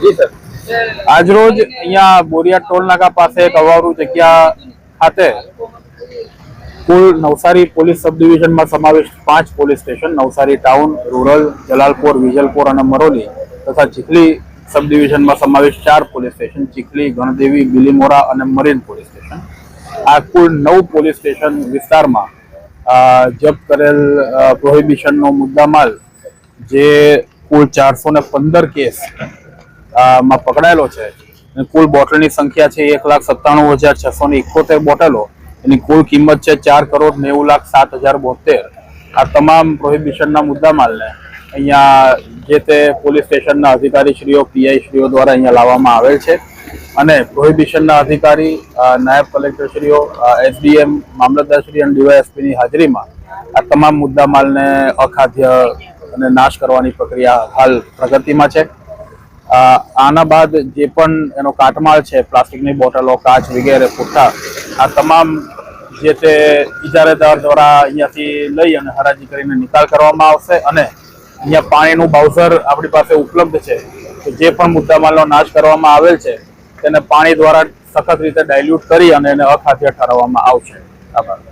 જી રોજ અહીંયા બોરિયા ટોલ નાકા પાસે કવારું જગ્યા ખાતે કુલ નવસારી પોલીસ સબ ડિવિઝનમાં સમાવેશ પાંચ police station, Navsari town, rural, Jalalpor, Vijalpor અને મરોલી તથા ચીખલી સબ ડિવિઝનમાં સમાવેશ ચાર પોલીસ સ્ટેશન, ચીખલી, ગણદેવી, બિલીમોરા અને મરીન પોલીસ સ્ટેશન. આ કુલ નવ પોલીસ સ્ટેશન વિસ્તારમાં જપ્ત કરેલ પ્રોહિબિશનનો મુદ્દામાલ જે કુલ ચારસો પંદર કેસ માં પકડાયેલો છે. કુલ બોટલની સંખ્યા છે એક લાખ સત્તાણું હજાર છસો ને એકોતેર બોટલો. એની કુલ કિંમત છે ચાર કરોડ નેવું લાખ સાત હજાર બોતેર. આ તમામ પ્રોહિબિશનના મુદ્દામાલને અહીંયા જે તે પોલીસ સ્ટેશનના અધિકારીશ્રીઓ પીઆઈ શ્રીઓ દ્વારા અહીંયા લાવવામાં આવેલ છે. અને પ્રોહિબિશનના અધિકારી નાયબ કલેક્ટરશ્રીઓ એસડીએમ, મામલતદારશ્રી અને ડીવાયએસપીની હાજરીમાં આ તમામ મુદ્દામાલને અખાદ્ય અને નાશ કરવાની પ્રક્રિયા હાલ પ્રગતિમાં છે. આના બાદ જે પણ એનો કાટમાળ છે, પ્લાસ્ટિકની બોટલો, કાચ વગેરે પૂરતા આ તમામ જે તે ઇજારેદાર દ્વારા અહીંયાથી લઈ અને હરાજી કરીને નિકાલ કરવામાં આવશે અને અહીંયા પાણીનું બાઉઝર આપણી પાસે ઉપલબ્ધ છે તો જે પણ મુદ્દામાલનો નાશ કરવામાં આવેલ છે, તેને પાણી દ્વારા સખત રીતે ડાયલ્યુટ કરી અને એને અખાદ્ય ઠરાવવામાં આવશે. આભાર.